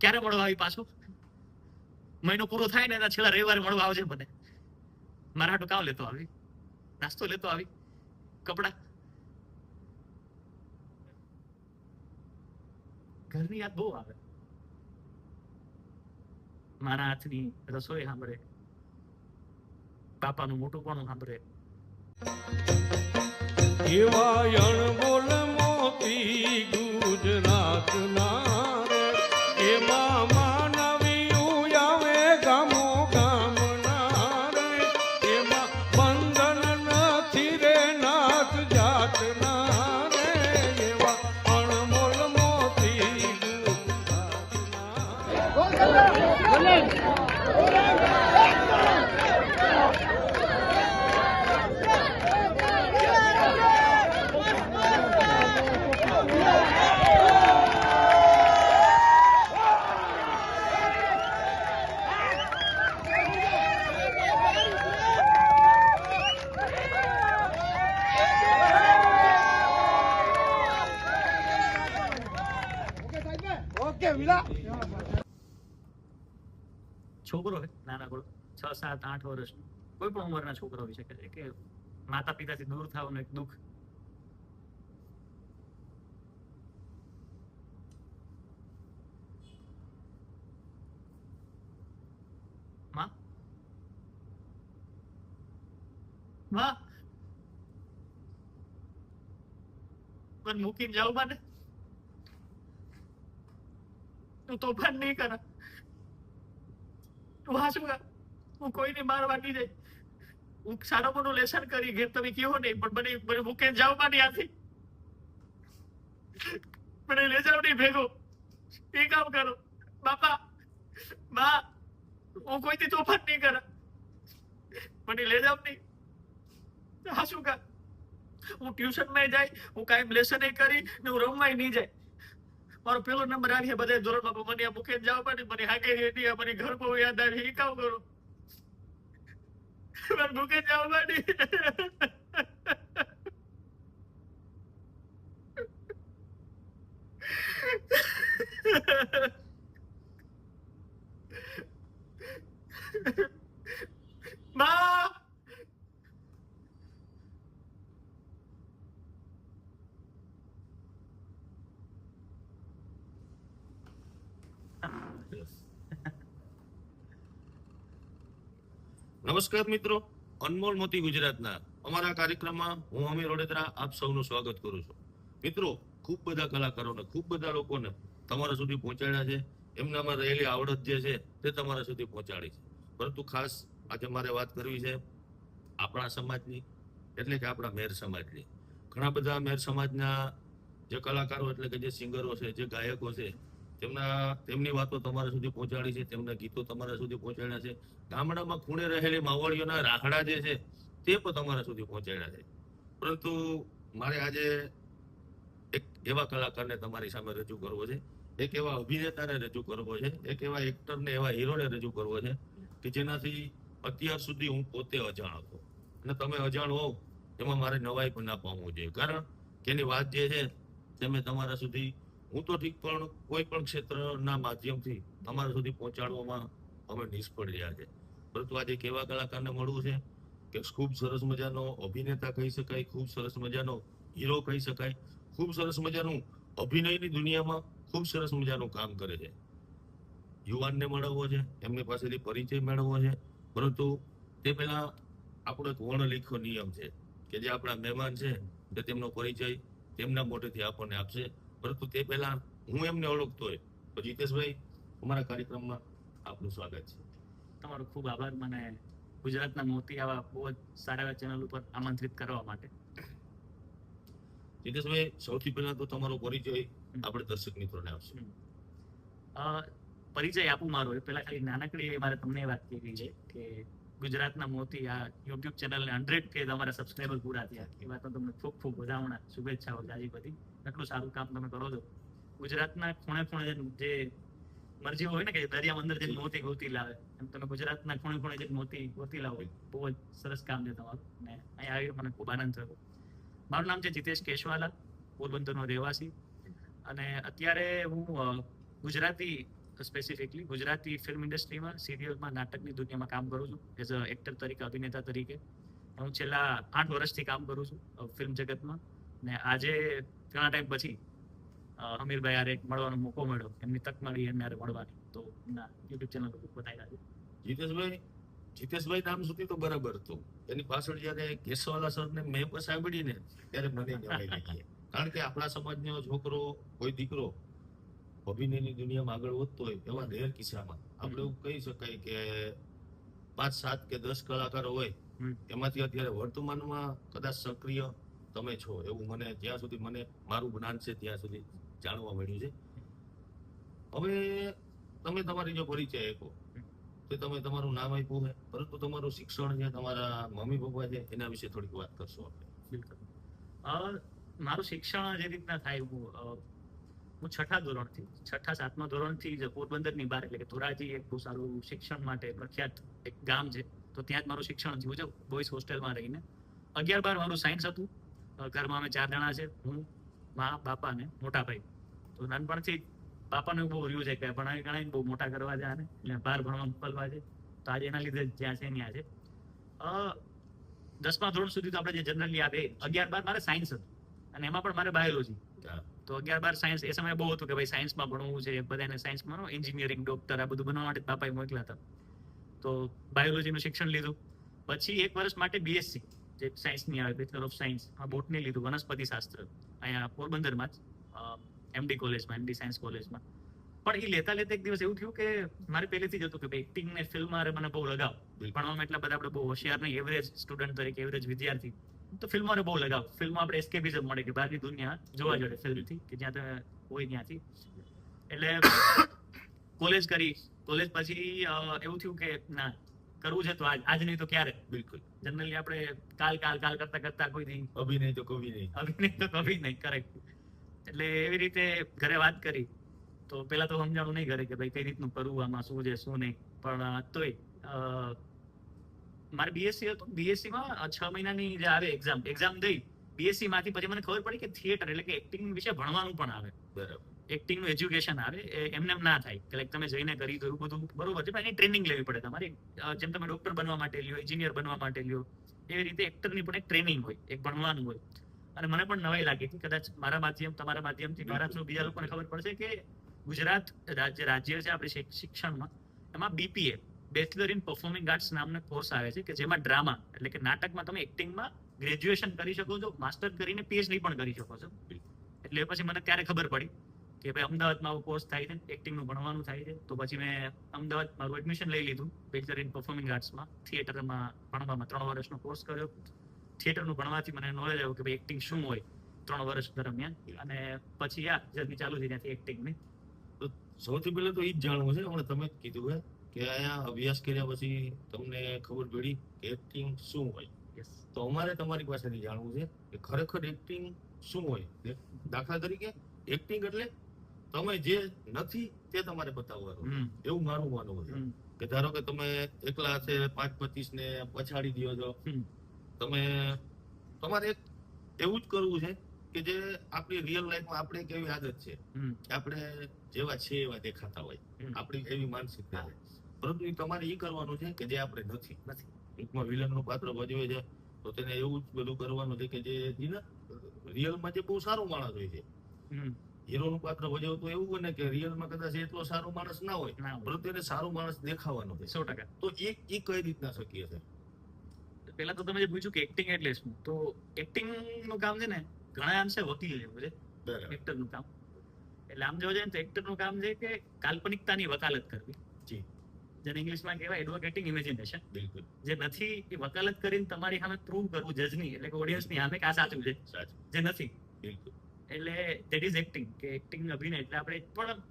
ક્યારે મળવા આવી પાછો? મહિનો પૂરો થાય ને છેલ્લા રવિવારે મળવા આવજે મને. મારા હાટું કામ લેતો આવી? નાસ્તો લેતો આવી? કપડા? ઘરની યાદ બહુ આવે. મારા હાથની રસોઈ સાંભળે. બાપાનું મોટું પણ સાંભળે. એવા અણમોલ સાત, આઠ વર્ષ કોઈ પણ ઉંમરના છોકરો હોઈ શકે છે કે માતા પિતાથી દૂર થવાનું એક દુઃખ. મને મૂકીને જાવ મને. તું તોફાન નહીં કર. તું હાશું કર. હું કોઈને મારવા નહીં જાય હું સારો મોટું લેસન કરી, ઘેર તમે કહો નહીં, પણ મને મને મૂકીને જાવમાં આથી મને લઈ જાવ નહીં ભેગો. એ કામ કરો. બાપા બા હું કોઈથી તોફાન નહીં કરા. મને લઈ જાવ નહીં. હા શું કર હું ટ્યુશનમાં જાય, હું કાંઈ લેસન કરી, ને હું રમવાય નહીં જાય. મારો પેલો નંબર આવી બધા ધોરણમાં બાપા મને આ મૂકીને જાવ મને હાગે મને ઘર બહુ યાદ આવી એ કામ કરો. મને મૂકીને જાવ પડે મા નમસ્કાર મિત્રો, અનમોલ મોતી ગુજરાતના અમારા કાર્યક્રમમાં હું અમીર રોડેદરા આપ સૌનું સ્વાગત કરું છું. મિત્રો, ખૂબ બધા કલાકારોને, ખૂબ બધા લોકોને તમારા સુધી પહોંચાડ્યા છે. એમનામાં રહેલી આવડત જે છે તે તમારા સુધી પહોંચાડી છે. પરંતુ ખાસ આજે મારે વાત કરવી છે આપણા સમાજની, એટલે કે આપણા મેર સમાજની. ઘણા બધા મેર સમાજના જે કલાકારો, એટલે કે જે સિંગરો છે, જે ગાયકો છે તેમના, તેમની વાતો તમારા સુધી પહોંચાડી છે, તેમના ગીતો તમારા સુધી પહોંચાડ્યા છે. ગામડામાં ખૂણે રહેલી માવડીઓના રાખડા જે છે, તે પણ તમારા સુધી પહોંચાડ્યા છે. પરંતુ મારે આજે એક એવા કલાકારને તમારી સામે રજૂ કરવો છે, એક એવા અભિનેતાને રજૂ કરવો છે, એક એવા એક્ટરને, એવા હીરોને રજૂ કરવો છે, કે જેનાથી અત્યાર સુધી હું પોતે અજાણ હતો. અને તમે અજાણ હોવ, એમાં મારે નવાઈ પણ ના પામવું જોઈએ. કારણ કે એની વાત જે છે, તે મેં તમારા સુધી હું તો ઠીક, પણ કોઈ પણ ક્ષેત્રના માધ્યમથી અમારા સુધી પહોંચાડવામાં અમે નિષ્ફળ રહ્યા છે. પરંતુ આજે કેવા કલાકારને મળવું છે કે ખૂબ સરસ મજાનો અભિનેતા કહી શકાય, ખૂબ સરસ મજાનો હીરો કહી શકાય, ખૂબ સરસ મજાનું અભિનયની દુનિયામાં ખૂબ સરસ મજાનું કામ કરે છે. યુવાનને મળવો છે, એમની પાસેથી પરિચય મેળવવો છે, પરંતુ તે પહેલા આપણો એક વર્ણલેખો નિયમ છે કે જે આપણા મહેમાન છે તે તેમનો પરિચય તેમના મોઢેથી આપણને આપશે. પરંતુ તે પહેલા હું એમને ઓળખતો હોય. જીતેશભાઈ અમારા કાર્યક્રમમાં આપનું સ્વાગત છે. તમારો ખૂબ આભાર. મને ગુજરાતના મોતી આવા બહુ જ સારા એવા ચેનલ ઉપર આમંત્રિત કરવા માટે. જીતેશભાઈ સૌથી પહેલા તો તમારો પરિચય આપણે દર્શક મિત્રોને આપશે. પરિચય આપું મારો. એ પહેલા ખાલી નાનકડી મારે તમને વાત કરી છે કે ગુજરાતના મોતી આ યુટ્યુબ ચેનલને હંડ્રેડ કે તમારા સબસ્ક્રાઈબર પૂરા થયા. એ વાતનો તમને ખૂબ ખૂબ વધામણા શુભેચ્છાઓ જાજી બધી. એટલું સારું કામ તમે કરો છો. ગુજરાતના ખૂણે ખૂણે જે મરજી હોય ને કે દરિયા અંદર જે મોતી ગોતી લાવે, એમ તમે ગુજરાતના ખૂણે ખૂણે જે મોતી ગોતી લાવો બહુ જ સરસ કામ છે તમારું. ને અહીંયા આવી મને ખૂબ આનંદ થયો. મારું નામ છે જીતેશ કેશવાલા, પોરબંદરનો રહેવાસી. અને અત્યારે હું ગુજરાતી સ્પેસિફિકલી ગુજરાતી ફિલ્મ ઇન્ડસ્ટ્રીમાં સિરિયલમાં નાટકની દુનિયામાં કામ કરું છું. એઝ અ એક્ટર તરીકે, અભિનેતા તરીકે. હું છેલ્લા આઠ વર્ષથી કામ કરું છું ફિલ્મ જગતમાં. ને આજે ઘણા ટાઈમ પછી હમીરભાઈ આરે મળવાનો મોકો મળ્યો. એમની તક મળી એમને આરે મળવાની. તો એમના યુટ્યુબ ચેનલ ઉપર બતાવી રહ્યા જીતેશભાઈ જીતેશભાઈ નામ સુધી તો બરાબર હતું. એની પાછળ જયારે કેશવાલા સર ને મેં પણ સાંભળીને ત્યારે મને જવાઈ લાગી કારણ કે આપણા સમાજનો છોકરો કોઈ દીકરો અભિનયની દુનિયામાં આગળ વધતો હોય એવા રેર કિસ્સામાં. આપણે એવું કહી શકાય કે પાંચ સાત કે દસ કલાકારો હોય. એમાંથી અત્યારે વર્તમાનમાં કદાચ સક્રિય તમે છો એવું મને જ્યાં સુધી મને મારું જ્ઞાન છે ત્યાં સુધી જાણવા મળ્યું છે. હવે તમે તમારી જો પરિચય આપો તો તમે તમારું નામ આપ્યું છે, પરંતુ તમારું શિક્ષણ છે, તમારા મમ્મી પપ્પા છે, એના વિશે થોડીક વાત કરશો આપણે. મારું શિક્ષણ જે રીતના થાય, હું હું છઠ્ઠા ધોરણથી, છઠ્ઠા, સાતમા ધોરણથી જ પોરબંદરની બહાર, એટલે કે ધોરાજી એક બહુ સારું શિક્ષણ માટે પ્રખ્યાત એક ગામ છે, તો ત્યાં જ મારું શિક્ષણ થયું છે બોયઝ હોસ્ટેલમાં રહીને. અગિયાર બાર મારું સાયન્સ હતું ઘરમાં અમે ચાર જણા છે. હું મા બાપા ને મોટા ભાઈ. તો નાનપણથી બાપાને બહુ રહ્યું છે કે ભણાવી ગણાવી બહુ મોટા કરવા છે આને એટલે બહાર ભણવા મોકલવા છે. તો આજે એના લીધે જ્યાં છે ત્યાં છે. દસમા ધોરણ સુધી તો આપણે જે જનરલી આવે અગિયાર બાર મારે સાયન્સ હતું. અને એમાં પણ મારે બાયોલોજી તો અગિયાર બાર સાયન્સ એ સમયે બહુ હતું કે ભાઈ સાયન્સમાં ભણવું છે બધાને સાયન્સમાં એન્જિનિયરિંગ ડોક્ટર આ બધું બનવા માટે બાપાએ મોકલ્યા હતા. તો બાયોલોજીનું શિક્ષણ લીધું. પછી એક વર્ષ માટે બીએસસી જે સાયન્સની આવે બેચલર ઓફ સાયન્સ આ બોટની લીધું વનસ્પતિ શાસ્ત્ર. અહીંયા પોરબંદરમાં જ એમડી કોલેજમાં એમડી સાયન્સ કોલેજમાં પણ એ લેતા લેતા એક દિવસ એવું થયું કે મારે પહેલેથી જ હતું કે ભાઈ એક્ટિંગ ને ફિલ્મ મારે મને બહુ લગાવ. ભણવામાં એટલા બધા આપણે બહુ હોશિયાર નહીં એવરેજ સ્ટુડન્ટ તરીકે એવરેજ વિદ્યાર્થી. તો ફિલ્મોને બહુ લગાવ. ફિલ્મ આપણે એસ્કેપિઝમ મળે કે બહારની દુનિયા જોવા જોડે ફિલ્મથી કે જ્યાં તમે હોય ત્યાંથી. એટલે કોલેજ કરી કોલેજ પછી એવું થયું કે ના કરવું છે તો આજ આજ નહીં તો ક્યારે? બિલકુલ. જનરલી આપણે કાલ કાલ કાલ કરતા કરતા કોઈ નહીં. અભી નહીં તો કભી નહીં. અભિનય તો કભી નહીં કરેક્ટ એટલે એવી રીતે ઘરે વાત કરી. તો પેલા તો સમજાણું નહીં ઘરે કે ભાઈ કઈ રીતનું કરવું આમાં શું છે શું નહીં. પણ તોય મારે બીએસસી હતું. બીએસસી માં છ મહિનાની જે આવે એક્ઝામ એક્ઝામ દઈ બીએસસી માંથી પછી મને ખબર પડી કે થિયેટર એટલે કે એક્ટિંગ વિશે ભણવાનું પણ આવે. બરાબર. એક્ટિંગનું એજ્યુકેશન આવે એમને એમ ના થાય કે તમે જઈને કરી ગયું બધું બરોબર છે પણ એની ટ્રેનિંગ લેવી પડે તમારી. જેમ તમે ડોક્ટર બનવા માટે લ્યો એન્જિનિયર બનવા માટે લ્યો એવી રીતે એક્ટરની પણ એક ટ્રેનિંગ હોય એક ભણવાનું હોય. અને મને પણ નવાઈ લાગી હતી કદાચ મારા માધ્યમ તમારા માધ્યમથી મારા થ્રુ બીજા લોકોને ખબર પડશે કે ગુજરાત રાજ્ય રાજ્ય છે આપણે શિક- શિક્ષણમાં એમાં BPA bachelor in performing arts નામનો કોર્સ આવે છે કે જેમાં ડ્રામા એટલે કે નાટકમાં તમે એક્ટિંગમાં ગ્રેજ્યુએશન કરી શકો છો માસ્ટર કરીને પીએચડી પણ કરી શકો છો. એટલે પછી મને ત્યારે ખબર પડી કે ભાઈ અમદાવાદમાં આવો કોર્સ થાય છે એક્ટિંગનું ભણવાનું થાય છે તો પછી મેં અમદાવાદ મારું એડમિશન લઈ લીધું બેચલર ઇન પરફોર્મિંગ આર્ટ્સમાં થિયેટરમાં ભણવામાં ત્રણ વર્ષનો કોર્સ કર્યો. થિયેટરનું ભણવાથી મને નોલેજ આવ્યું કે ભાઈ એક્ટિંગ શું હોય ત્રણ વર્ષ દરમિયાન. અને પછી આ જર્ની ચાલુ થઈ ત્યાંથી એક્ટિંગની સૌથી પહેલા તો એ જ જાણવું છે હમણાં તમે કીધું હે કે અહીંયા અભ્યાસ કર્યા પછી તમને ખબર પડી કે એક્ટિંગ શું હોય. તો અમારે તમારી પાસેથી જાણવું છે કે ખરેખર એક્ટિંગ શું હોય? દાખલા તરીકે એક્ટિંગ એટલે તમે જે નથી તે તમારે બતાવવાનું. એવું મારું માનવું છે. કે ધારો કે તમે એકલા છે પાંચ પચીસ ને પછાડી દો છો. તમે તમારે એક એવું જ કરવું છે કે જે આપણી રિયલ લાઈફમાં આપણે કેવી આદત છે. આપણે જેવા છે એવા દેખાતા હોય. આપણી એવી માનસિકતા છે. પરંતુ એ તમારે એ કરવાનું છે કે જે આપણે નથી. નથી. ટૂંકમાં વિલનનું પાત્ર ભજવે છે તો તેને એવું જ બધું કરવાનું છે કે જે રિયલમાં જે બહુ સારો માણસ હોય છે. હમ હીરો નું પાત્ર ભજવતું એવું બને કે રિયલમાં કદાચ એટલો સારો માણસ ના હોય હોય. પરંતુ એને સારો માણસ દેખાવાનો છે સો ટકા. તો એ એ કઈ રીતના શક્ય છે? પેલા તો તમે જે પૂછ્યું કે એક્ટિંગ એટલે શું તો એક્ટિંગનું કામ છે ને ઘણા અંશે વકીલ જેવું છે. એક્ટરનું કામ. એટલે આમ જોવા ને તો એક્ટરનું કામ છે કે કાલ્પનિકતાની વકાલત કરવી. જી. જેને ઇંગ્લિશમાં કહેવાય એડવોકેટિંગ ઇમેજિનેશન બિલકુલ. જે નથી એ વકાલત કરીને તમારી સામે પ્રૂવ કરવું જજની એટલે કે ઓડિયન્સની સામે કે આ સાચું છે? સાચું. જે નથી. બિલકુલ. એટલે ધેટ ઇઝ એક્ટિંગ કે એક્ટિંગ અભિનય. એટલે આપણે પણ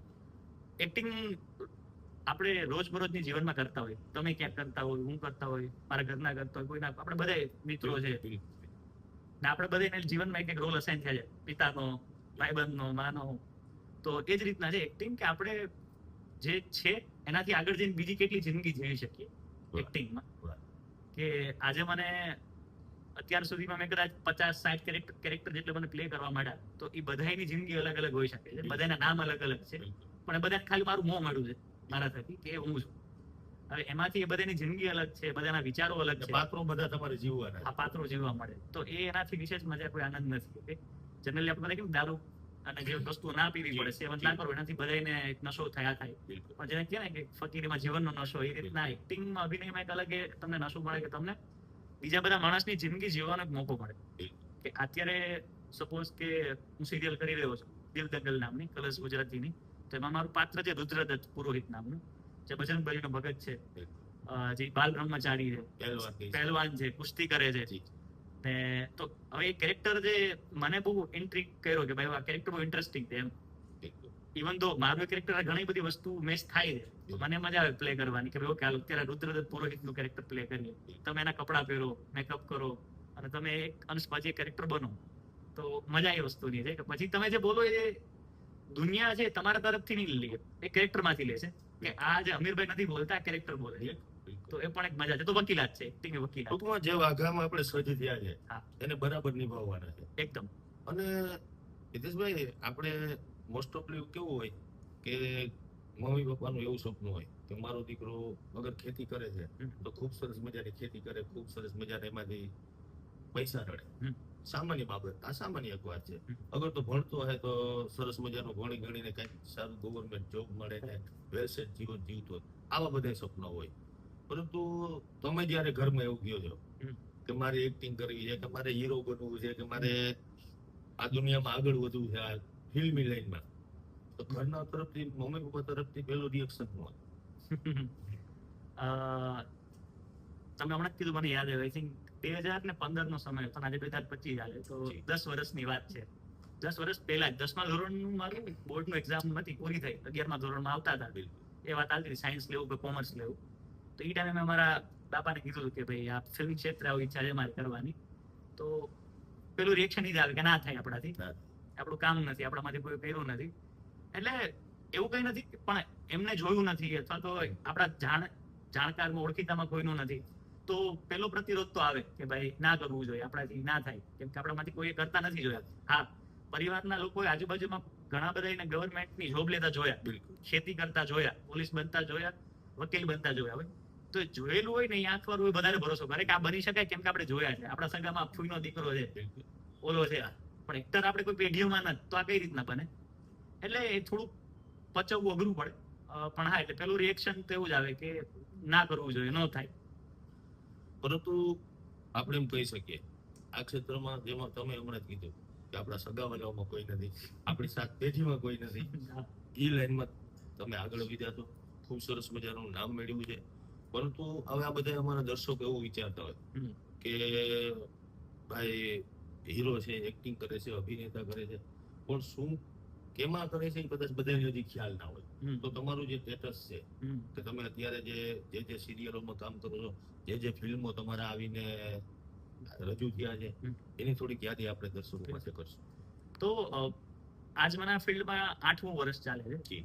એક્ટિંગ આપણે રોજબરોજની જીવનમાં કરતા હોય. તમે ક્યાંક કરતા હોય હું કરતા હોય મારા ઘરના કરતા હોય કોઈના આપણે બધા મિત્રો છે. ને આપણે બધાને જીવનમાં એક એક રોલ અસાઇન થયા છે. પિતાનો ભાઈબંધનો માનો. તો એ જ રીતના છે એક્ટિંગ કે આપણે જે છે એનાથી આગળ જઈને બીજી કેટલી જિંદગી જીવી શકીએ એક્ટિંગમાં કે આજે મને અત્યાર સુધીમાં મેં કદાચ પચાસ સાઠ કેરેક્ટર કેરેક્ટર જેટલે મને પ્લે કરવા માંડ્યા તો એ બધાની જિંદગી અલગ અલગ હોઈ શકે છે. બધાના નામ અલગ અલગ છે. પણ એ બધાને ખાલી મારું મોં મળ્યું છે મારા થકી કે હું છું. હવે એમાંથી એ બધાની જિંદગી અલગ છે બધાના વિચારો અલગ છે. પાત્રો બધા તમારે જીવવાના આ પાત્રો જીવવા મળે. તો એ એનાથી વિશેષ મજા કોઈ આનંદ નથી જનરલી આપણે બધા કેવું દારૂ અને જે વસ્તુ ના પીવી પડે સેવન ના કરો એનાથી બધાને એક નશો થયા થાય. પણ જેને કહેવાય કે ફકીરીમાં જીવનનો નશો એ રીતના એક્ટિંગમાં અભિનયમાં એક અલગ તમને નશો મળે કે તમને બીજા બધા માણસની જિંદગી જીવવાનો એક મોકો મળે. કે અત્યારે સપોઝ કે હું સિરિયલ કરી રહ્યો છું દિલ દંગલ નામની કલર્સ ગુજરાતીની. તો એમાં મારું પાત્ર છે રુદ્રદત્ત પુરોહિત નામનું જે બજરંગભાઈનો ભગત છે. જે બાલ બ્રહ્મચારી છે. પહેલવાન છે. કુસ્તી કરે છે. ને તો હવે એ કેરેક્ટર જે મને બહુ ઇન્ટ્રીક કર્યો કે ભાઈ આ કેરેક્ટર બહુ ઇન્ટરેસ્ટિંગ છે એમ. ઇવન તો મારું કેરેક્ટર ઘણી બધી વસ્તુ મેચ થાય છે મને મજા આવે પ્લે કરવાની. કે ભાઈ ઓકે હાલો અત્યારે રુદ્રદત્ત પુરોહિતનું કેરેક્ટર પ્લે કરીએ. તમે એના કપડાં પહેરો મેકઅપ કરો અને તમે એક અંશ પછી કેરેક્ટર બનો. તો મજા એ વસ્તુની છે. કે પછી તમે જે બોલો એ દુનિયા છે તમારા તરફથી નહીં લે. એ કેરેક્ટરમાંથી લે છે. કે આ જે અમીરભાઈ નથી બોલતા કેરેક્ટર બોલે છે. તો એ પણ એક મજા છે. તો વકીલાત છે. એક્ટિંગ વકીલાત ટૂંકમાં જે વાઘામાં આપણે સજી થયા છે. એને બરાબર નિભાવવાના છે. એકદમ. અને હિતેશભાઈ આપણે મોસ્ટ ઓફલી કેવું હોય કે મમ્મી પપ્પાનું એવું સપનું હોય કે મારો દીકરો અગર ખેતી કરે છે તો ખૂબ સરસ મજાની ખેતી કરે ખૂબ સરસ મજાને એમાંથી પૈસા રડે. સામાન્ય બાબત આ સામાન્ય એક વાત છે. અગર તો ભણતો હોય તો સરસ મજાનું ભણી ગણીને કંઈક સારું ગવર્મેન્ટ જોબ મળે ને વેલસેટ જીવન જીવતો. આવા બધા સપના હોય. પરંતુ તમે જ્યારે ઘરમાં એવું કહો છો કે મારે એક્ટિંગ કરવી છે કે મારે હીરો બનવું છે કે મારે આ દુનિયામાં આગળ વધવું છે આ ફિલ્મી લાઈનમાં. તો ઘરના તરફથી મમ્મી પપ્પા તરફથી પેલું રિએક્શન શું તમે હમણાં કીધું મને યાદ આવ્યું. આઈ થિંક બે હજાર ને પંદર નો સમય હતો આજે બે હજાર પચીસ ચાલે તો. દસ વર્ષની વાત છે. દસ વર્ષ પહેલા દસમા ધોરણનું મારું બોર્ડનું એક્ઝામ નથી પૂરી થઈ. અગિયારમા ધોરણમાં આવતા હતા. બિલકુલ. એ વાત આવતી સાયન્સ લેવું કે કોમર્સ લેવું. તો એ ટાઈમે મેં મારા બાપાને કીધું કે ભાઈ આ ફિલ્મ ક્ષેત્રે આવી ઈચ્છા છે મારે કરવાની. તો પેલું રિએક્શન જ આવે કે ના થાય આપણાથી. આપણું કામ નથી આપણામાંથી કોઈ કર્યું નથી. એટલે એવું કઈ નથી પણ એમને જોયું નથી અથવા તો આપણા જાણ જાણકારમાં ઓળખીતામાં કોઈનું નથી. તો પેલો પ્રતિરોધ તો આવે કે ભાઈ ના કરવું જોઈએ આપણાથી ના થાય. કેમ કે આપણામાંથી કોઈ કરતા નથી જોયા. હા પરિવારના લોકોએ આજુબાજુમાં ઘણા બધા એને ગવર્મેન્ટની જોબ લેતા જોયા. બિલકુલ. ખેતી કરતા જોયા પોલીસ બનતા જોયા વકીલ બનતા જોયા હોય. તો જોયેલું હોય ને આંખ હોય વધારે ભરોસો. કરે કે આ બની શકાય કેમ કે આપણે જોયા છે. આપણા સગામાં ફૂઈનો દીકરો છે. ઓલો છે આ. પણ એક્ટર આપણે કોઈ પેઢીઓમાં નથી તો આ કઈ રીતના બને? એટલે એ થોડુંક પચવવું અઘરું પડે. પણ હા એટલે પેલું રિએક્શન તો એવું જ આવે કે ના કરવું જોઈએ ન થાય. પરંતુ આપણે એમ કહી શકીએ આ ક્ષેત્રમાં જેમાં તમે હમણાં જ કીધું કે આપણા સગાવાલાઓમાં કોઈ નથી આપણી સાત પેઢીમાં કોઈ નથી. એ લાઈનમાં તમે આગળ વધ્યા છો ખૂબ સરસ મજાનું નામ મેળવ્યું છે. પરંતુ હવે આ બધા અમારા દર્શકો એવું વિચારતા હોય કે ભાઈ હીરો છે એક્ટિંગ કરે છે અભિનેતા કરે છે. પણ શું કેમાં કરે છે એ કદાચ બધાને હજી ખ્યાલ ના હોય. તો તમારું જે સ્ટેટસ છે. કે તમે અત્યારે જે જે જે સિરિયલોમાં કામ કરો છો જે જે ફિલ્મો તમારા આવીને રજૂ થયા છે. એની થોડીક યાદી આપણે દર્શકો પાસે કરશું. તો આજ મને ફિલ્ડમાં આઠમું વર્ષ ચાલે છે.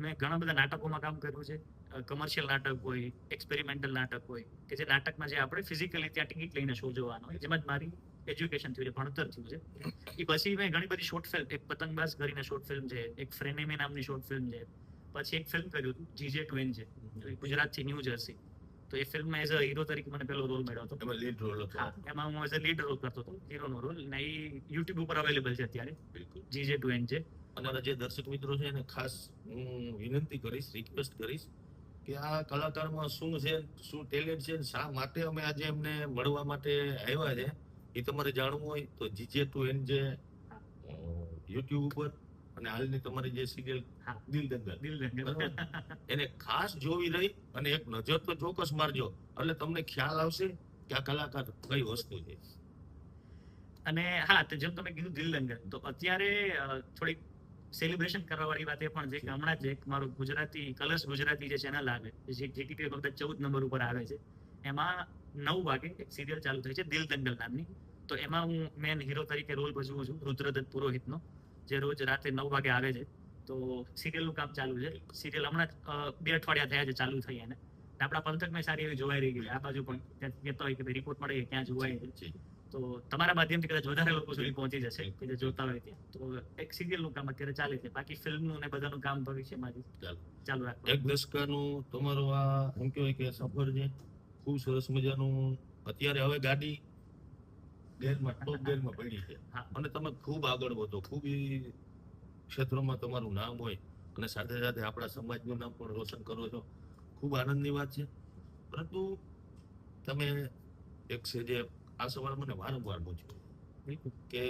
મેં ઘણા બધા નાટકોમાં કામ કર્યું છે. કમર્શિયલ નાટક હોય એક્સપેરિમેન્ટલ નાટક હોય કે જે નાટકમાં જે આપણે ફિઝિકલી ત્યાં ટિકિટ લઈને શો જોવાનો હોય જેમાં જ મારી એજ્યુકેશન થયું છે ભણતર થયું છે. એ પછી મેં ઘણી બધી શોર્ટ ફિલ્મ એક પતંગબાજ કરીને શોર્ટ ફિલ્મ છે એક ફ્રેનેમી નામની શોર્ટ ફિલ્મ છે. પછી એક ફિલ્મ કર્યું હતું જીજે ટ્વેન છે ગુજરાતથી ન્યૂ જર્સી તો એ ફિલ્મમાં એઝ અ હીરો તરીકે મને પેલો રોલ મળ્યો હતો. એમાં લીડ રોલ હતો. એમાં હું એઝ અ લીડ રોલ કરતો હતો હીરોનો રોલ ને એ યુટ્યુબ ઉપર અવેલેબલ છે અત્યારે બિલકુલ. જીજે ટ્વેન છે. અમારા જે દર્શક મિત્રો છે એને ખાસ હું વિનંતી કરીશ રિક્વેસ્ટ કરીશ કે આ કલાકારમાં શું છે શું ટેલેન્ટ છે શા માટે અમે આજે એમને મળવા માટે આવ્યા છે. એ તમારે જાણવું હોય તો GJ two N J YouTube ઉપર અને હાલની તમારી જે સિરિયલ દિલ દંગલ દિલ દંગલ. એને ખાસ જોવી રહી અને એક નજર તો ચોક્કસ મારજો. એટલે તમને ખ્યાલ આવશે કે આ કલાકાર કઈ વસ્તુ છે. અને હા તો જેમ તમે કીધું દિલ દંગલ તો અત્યારે થોડીક સેલિબ્રેશન કરવા વાળી વાત એ પણ છે કે હમણાં જ એક મારું ગુજરાતી કલર્સ ગુજરાતી જે ચેનલ આવે જે જેટીવી વખતે ચૌદ નંબર ઉપર આવે છે. એમાં નવ વાગે એક સિરિયલ ચાલુ થઈ છે દિલ દંગલ નામની. તો એમાં હું મેન હીરો તરીકે રોલ ભજવું છું રુદ્રદત્ત પુરોહિતનો જે રોજ રાતે નવ વાગે આવે છે. તો સિરિયલનું કામ ચાલુ છે. સિરિયલ હમણાં બે અઠવાડિયા થયા છે ચાલુ થઈ એને. આપણા પંથકમાં સારી એવી જોવાઈ રહી ગઈ. આ બાજુ પણ ત્યાં કહેતા હોય કે રિપોર્ટ મળે ક્યાં જોવાય. છે તો તમારા માધ્યમથી કદાચ વધારે લોકો સુધી પહોંચી જશે કે જે જોતા હોય ત્યાં. તો એક સિરિયલનું કામ અત્યારે ચાલે છે. બાકી ફિલ્મનું ને બધાનું કામ ભવિષ્યમાં. ચાલુ. રાખો એક દશકાનું તમારો આ એમ કહેવાય કે સફર છે ખૂબ સરસ મજાનું. અત્યારે હવે ગાડી ગેરમાં ટોપ ગેરમાં પડી છે. અને તમે ખૂબ આગળ વધો. ખૂબ એ ક્ષેત્રમાં તમારું નામ હોય અને સાથે સાથે આપણા સમાજનું નામ પણ રોશન કરો છો. ખૂબ આનંદની વાત છે. પરંતુ તમે એક છે જે આ સવાલ મને વારંવાર પૂછ્યો કે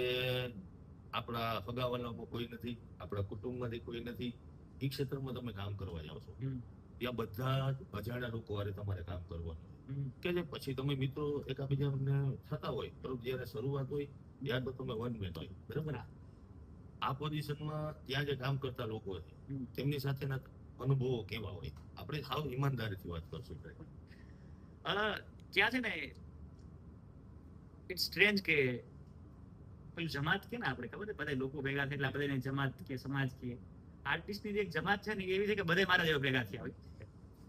આપણા હગાવાલામાં કોઈ નથી આપણા કુટુંબમાંથી કોઈ નથી. એ ક્ષેત્રમાં તમે કામ કરવા જાઓ છો. ત્યાં બધા જ અજાણ્યા લોકો હારે તમારે કામ કરવાનું. કે જે પછી તમે મિત્રો એકાબીજાને થતા હોય પરંતુ જ્યારે શરૂઆત હોય ત્યારે તો તમે વન મેન હોય બરાબર? ને? આ પોઝિશનમાં ત્યાં જે કામ કરતા લોકો છે તેમની સાથેના અનુભવો કેવા હોય? આપણે સાવ ઈમાનદારીથી વાત કરશું ત્યાં છે ને ઇટ્સ સ્ટ્રેન્જ કે પેલું જમાત કે ને આપણે ખબર છે? બધા લોકો ભેગા થાય એટલે બધાને જમાત કે સમાજ કે. આર્ટિસ્ટની જે એક જમાત છે ને એવી છે કે બધે મારા જેવા ભેગા થયા હોય.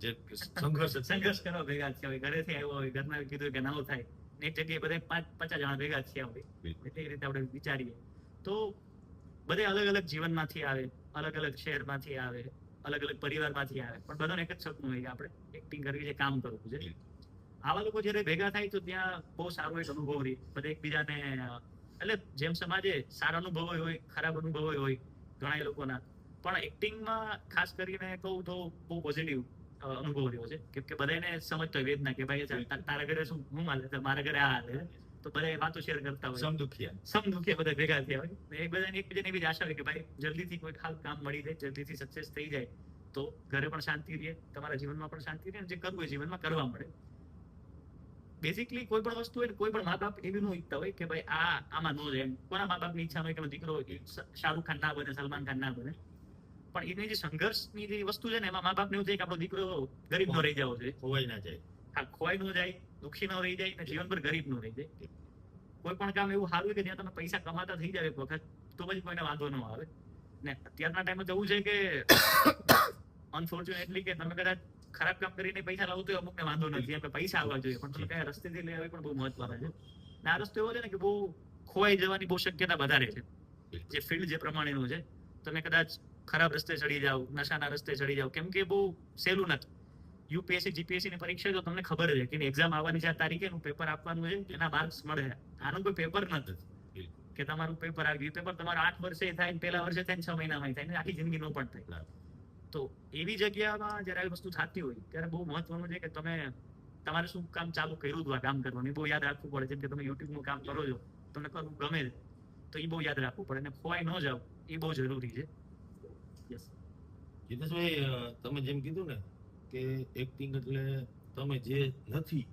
જે સંઘર્ષ સંઘર્ષ કરો ભેગા થયા હોય ઘરેથી આવ્યો હોય ઘરના કીધું કે ના થાય. ને એક જગ્યાએ બધા પાંચ પચાસ જણા ભેગા થયા હોય. એટલે એ રીતે આપણે વિચારીએ. તો બધે અલગ અલગ જીવનમાંથી આવે અલગ અલગ શહેરમાંથી આવે અલગ અલગ પરિવારમાંથી આવે. પણ બધાને એક જ સપનું હોય કે આપણે એક્ટિંગ કરવી છે કામ કરવું છે. આવા લોકો જ્યારે ભેગા થાય તો ત્યાં બહુ સારો એક અનુભવ રહે. બધા એકબીજાને એટલે જેમ સમાજે સારા અનુભવ હોય ખરાબ અનુભવ હોય ઘણા લોકોના. પણ એક્ટિંગમાં ખાસ કરીને કહું તો બહુ પોઝિટિવ અનુભવ રહ્યો છે. કેમ કે બધાને સમજતો હોય વેદના કે ભાઈ તારા ઘરે શું હું હાલે? છે મારા ઘરે આ હાલે? તો બધા વાતો શેર કરતા હોય. સમદુખિયા સમદુખિયા બધા ભેગા થયા હોય. ને બધાને એકબીજાને એવી આશા હોય કે ભાઈ જલ્દીથી કોઈ ખાસ કામ મળી જાય જલ્દીથી સક્સેસ થઈ જાય તો ઘરે પણ શાંતિ રહે તમારા જીવનમાં પણ શાંતિ રહે અને જે કરવું હોય જીવનમાં કરવા મળે. બેઝિકલી કોઈ પણ વસ્તુ હોય કોઈ પણ મા બાપ એવી નું ઈચ્છતા હોય કે ભાઈ આ આમાં નો જાય એમ. કોના મા બાપની ઈચ્છા હોય કે દીકરો શાહરુખ ખાન ના બને સલમાન ખાન ના બને. પણ એની જે સંઘર્ષની જે વસ્તુ છે ને એમાં મા બાપને એવું થાય કે આપણો દીકરો ગરીબ નો રહી જવો જોઈએ ખોવાઈ ના જાય. હા ખોવાઈ ન જાય દુખી ન રહી જાય અને જીવનભર ગરીબ ન રહી જાય. કોઈ પણ કામ એવું સારું કે જ્યાં તમે પૈસા કમાતા થઈ જાય એક વખત તો પછી કોઈને વાંધો ન આવે. ને અત્યારના ટાઈમે તો એવું છે કે અનફોર્ચ્યુનેટલી કે તમે કદાચ ખરાબ કામ કરીને પૈસા લાવો તો અમુકને વાંધો નથી આપણે પૈસા આવવા જોઈએ. પણ તમે કયા રસ્તેથી લઈ આવે પણ બહુ મહત્વના છે. ને આ રસ્તો એવો છે ને કે બહુ ખોવાઈ જવાની બહુ શક્યતા વધારે છે. જે ફિલ્ડ જે પ્રમાણેનું છે તમે કદાચ ખરાબ રસ્તે ચડી જાઓ નશાના રસ્તે ચડી જાઓ કેમ કે બહુ સહેલું નથી. યુપીએસસી જીપીએસસી ની પરીક્ષા તો તમને ખબર છે કે એક્ઝામ આવવાની છે આ તારીખે નું પેપર આપવાનું છે એના માર્ક્સ મળે. આનું કોઈ પેપર નથી. કે તમારું પેપર આવ્યું પેપર તમારું આઠ વર્ષે થાય ને પહેલા વર્ષે થાય છ મહિનામાં થાય આખી જિંદગી નો પણ થાય. તો એવી જગ્યામાં જ્યારે આવી વસ્તુ થતી હોય ત્યારે બહુ મહત્વનું છે કે તમે તમારે શું કામ ચાલુ કર્યું હતું આ કામ કરવાનું? એ બહુ યાદ રાખવું પડે. જેમ કે તમે યુટ્યુબનું કામ કરો છો તમને કરવું ગમે તો એ બહુ યાદ રાખવું પડે. અને ખોવાઈ ન જાવ એ બહુ જરૂરી છે. જીતેશભાઈ તમે જેમ કીધું ને કે એક્ટિંગ એટલે તમે જે નથી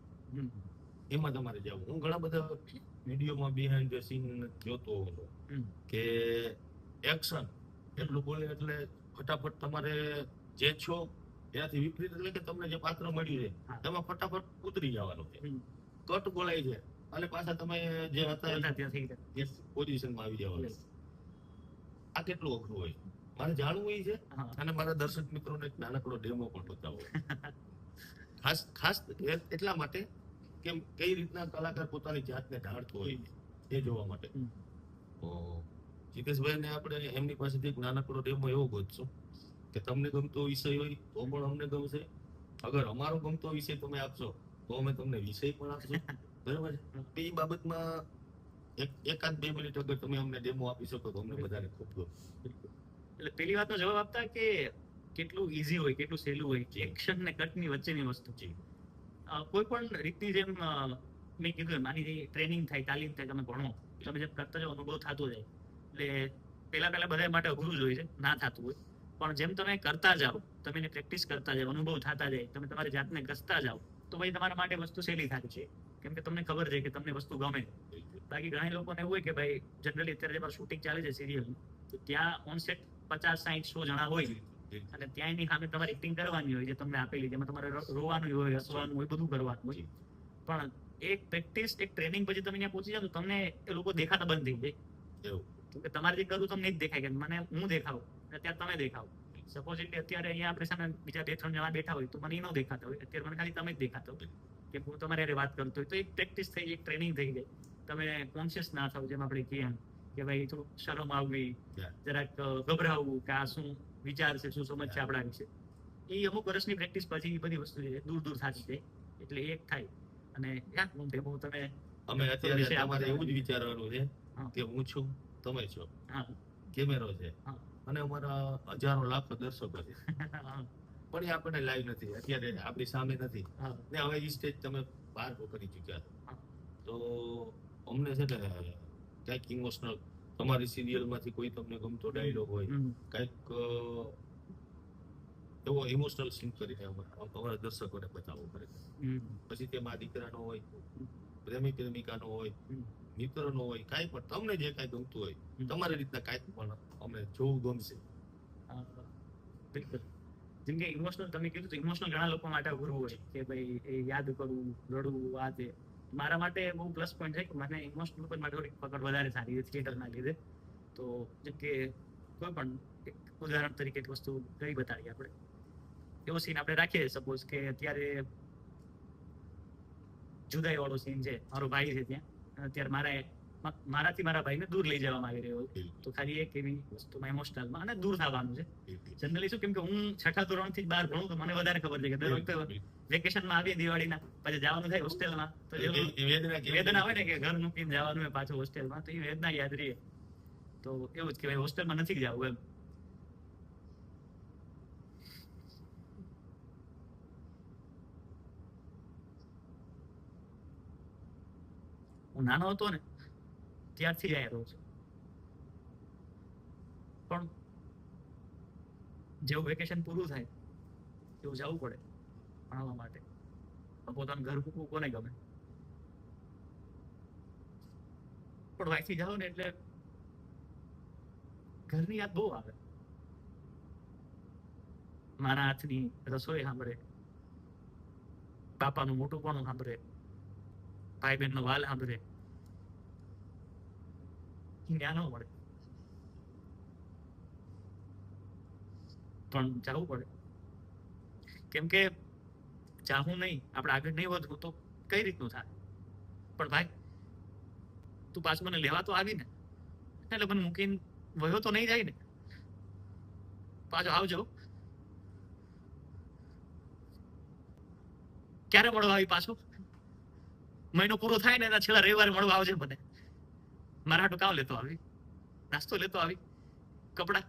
એમાં તમારે જવું. હું ઘણા બધા વિડીયોમાં બિહાઇન્ડ ધ સીન જોતો હોઉં કે એક્શન એટલું બોલે એટલે ફટાફટ તમારે જે છો એનાથી વિપરીત એટલે કે તમને જે પાત્ર મળ્યું છે તમે ફટાફટ ઉતરી જવાનું છે. કટ બોલાય છે. અને પાછા તમે જે હતા પોઝિશનમાં આવી જવાનું. આ કેટલું અઘરું હોય? મારે જાણવું એ છે અને મારા દર્શક મિત્રોને એક નાનકડો ડેમો પણ બતાવો. ખાસ ખાસ એટલા માટે કે કઈ રીતના કલાકાર પોતાની જાતને ઢાળતો હોય એ જોવા માટે. જીતેશભાઈ ને આપણે એમની પાસેથી એક નાનકડો ડેમો એવો ગોતશું કે તમને ગમતો વિષય હોય તો પણ અમને ગમશે. અગર અમારો ગમતો વિષય તમે આપશો તો અમે તમને વિષય પણ આપશું. બરાબર છે? એ બાબતમાં એક એકાદ બે મિનિટ અગર તમે અમને ડેમો આપી શકો તો અમને વધારે ખૂબ ગમશે. એટલે પેલી વાતનો જવાબ આપતા કે કેટલું ઈઝી હોય, કેટલું સહેલું હોય એક્શન ને કટની વચ્ચેની વસ્તુ છે. કોઈ પણ રીતની જેમ મેં કીધું એમ જે ટ્રેનિંગ થાય, તાલીમ થાય, તમે ભણો, તમે જેમ કરતા જાઓ, અનુભવ થતો જાય. એટલે પહેલા પહેલા બધા માટે અઘરું જ હોય છે, ના થતું હોય. પણ જેમ તમે કરતા જાઓ, તમે એને પ્રેક્ટિસ કરતા જાઓ, અનુભવ થતા જાય, તમે તમારી જાતને કસતા જાઓ, તો ભાઈ તમારા માટે વસ્તુ સહેલી થાય છે. કેમ કે તમને ખબર છે કે તમને વસ્તુ ગમે. બાકી ઘણા લોકોને એવું હોય કે ભાઈ જનરલી અત્યારે જે શૂટિંગ ચાલે છે સિરિયલ તો ત્યાં ઓન સેટ પચાસ સાહીઠ સો જણા હોય અને ત્યાં એની સામે તમારે એક્ટિંગ કરવાની હોય જે તમને આપેલી જેમાં તમારે રોવાનું હોય હસવાનું હોય બધું કરવાનું હોય. પણ એક પ્રેક્ટિસ એક ટ્રેનિંગ પછી તમે ત્યાં પહોંચી જાઓ તો તમને એ લોકો દેખાતા બંધ થઈ જાય. કેમ કે તમારે જે કરવું તમને જ દેખાય કે મને હું દેખાવ અત્યારે તમે દેખાવ. સપોઝ એટલે અત્યારે અહીંયા આપણે સામે બીજા બે ત્રણ જણા બેઠા હોય તો મને એ ન દેખાતા હોય. અત્યારે મને ખાલી તમે જ દેખાતા હોય કે હું તમારે વાત કરતો હોય. તો એક પ્રેક્ટિસ થઈ જાય એક ટ્રેનિંગ થઈ જાય. તમે કોન્શિયસ ના થાવ જેમ આપણે કહીએ એમ. કે ભાઈ થોડું શરમ આવવી જરાક ગભરાવું કે આ શું વિચાર છે શું સમજ છે આપણા વિશે. એ અમુક વર્ષની પ્રેક્ટિસ પછી એ બધી વસ્તુ છે દૂર દૂર થતી જાય. એટલે એક થાય. અને હું ભેગું તમે અમે અત્યારે તમારે એવું જ વિચારવાનું છે કે હું છું તમે છો. કેમેરો છે. અને અમારા હજારો લાખો દર્શકો છે. પણ એ આપણને લાઈવ નથી. અત્યારે આપણી સામે નથી. ને હવે એ સ્ટેજ તમે પાર કરી ચૂક્યા છો. તો અમને છે ને ક્યાંક ઇમોશનલ તમારી સિરિયલમાંથી કોઈ તમને ગમતો ડાયલોગ હોય કંઈક એવો ઇમોશનલ સીન કરીને અમારા દર્શકોને બતાવવો પડે. પછી તે મા દીકરાનો હોય પ્રેમી પ્રેમિકાનો હોય મિત્રનો હોય કાંઈ પણ તમને જે કાંઈ ગમતું હોય તમારી રીતના કાંઈક પણ અમને જોવું ગમશે. બિલકુલ. જેમ કે ઇમોશનલ તમે કીધું ઇમોશનલ ઘણા લોકો માટે અઘરું હોય કે ભાઈ એ યાદ કરવું રડવું આ તે. મારા માટે બહુ પ્લસ પોઈન્ટ છે કે મને ઇમોશનલ પર માટે થોડીક પકડ વધારે સારી છે થિયેટરના લીધે. તો જેમ કે કોઈ પણ ઉદાહરણ તરીકે એક વસ્તુ કઈ બતાડીએ આપણે? એવો સીન આપણે રાખીએ સપોઝ કે અત્યારે જુદાઈ વાળો સીન છે મારો ભાઈ છે ત્યાં. અત્યારે મારા મારાથી મારા ભાઈને દૂર લઈ જવામાં આવી રહ્યો તો ખાલી એક એવી વસ્તુમાં ઇમોશનલમાં અને દૂર થવાનું છે. જનરલી શું કેમ કે હું છઠ્ઠા ધોરણથી બાર ભણું તો મને વધારે ખબર છે કે દર વખતે વેકેશનમાં આવીએ દિવાળીના પછી જવાનું થાય હોસ્ટેલમાં તો વેદના હોય ને કે ઘર મૂકીને જવાનું હોય પાછું હોસ્ટેલમાં તો એ વેદના યાદ રહે. તો એવું જ કે ભાઈ હોસ્ટેલમાં નથી જવું એમ. હું નાનો હતો ને ત્યારથી જાય રહું છું. પણ જેવું વેકેશન પૂરું થાય એવું જવું પડે. ભણવા માટે. પોતાનું ઘર મૂકવું કોને ગમે? પણ વાંચી જાઓ ને એટલે ઘરની યાદ બહુ આવે. મારા હાથની રસોઈ સાંભળે. બાપાનું મોટું પણ સાંભળે. ભાઈ બહેનનો વાલ સાંભળે. જ્ઞાન મળે. પણ જવું પડે. કેમ કે ચાહું નહીં, આપણે આગળ નહીં વધવું, તો કઈ રીતનું થાય? પણ ભાઈ, તું પાછું મને લેવા તો આવી ને એટલે મને મૂકીને વયો તો નહીં જાય ને. પાછો આવજો. ક્યારે મળવા આવી પાછો? મહિનો પૂરો થાય ને, એના છેલ્લા રવિવારે મળવા આવજે મને. મારા હાટું કામ લેતો આવી? નાસ્તો લેતો આવી? કપડા?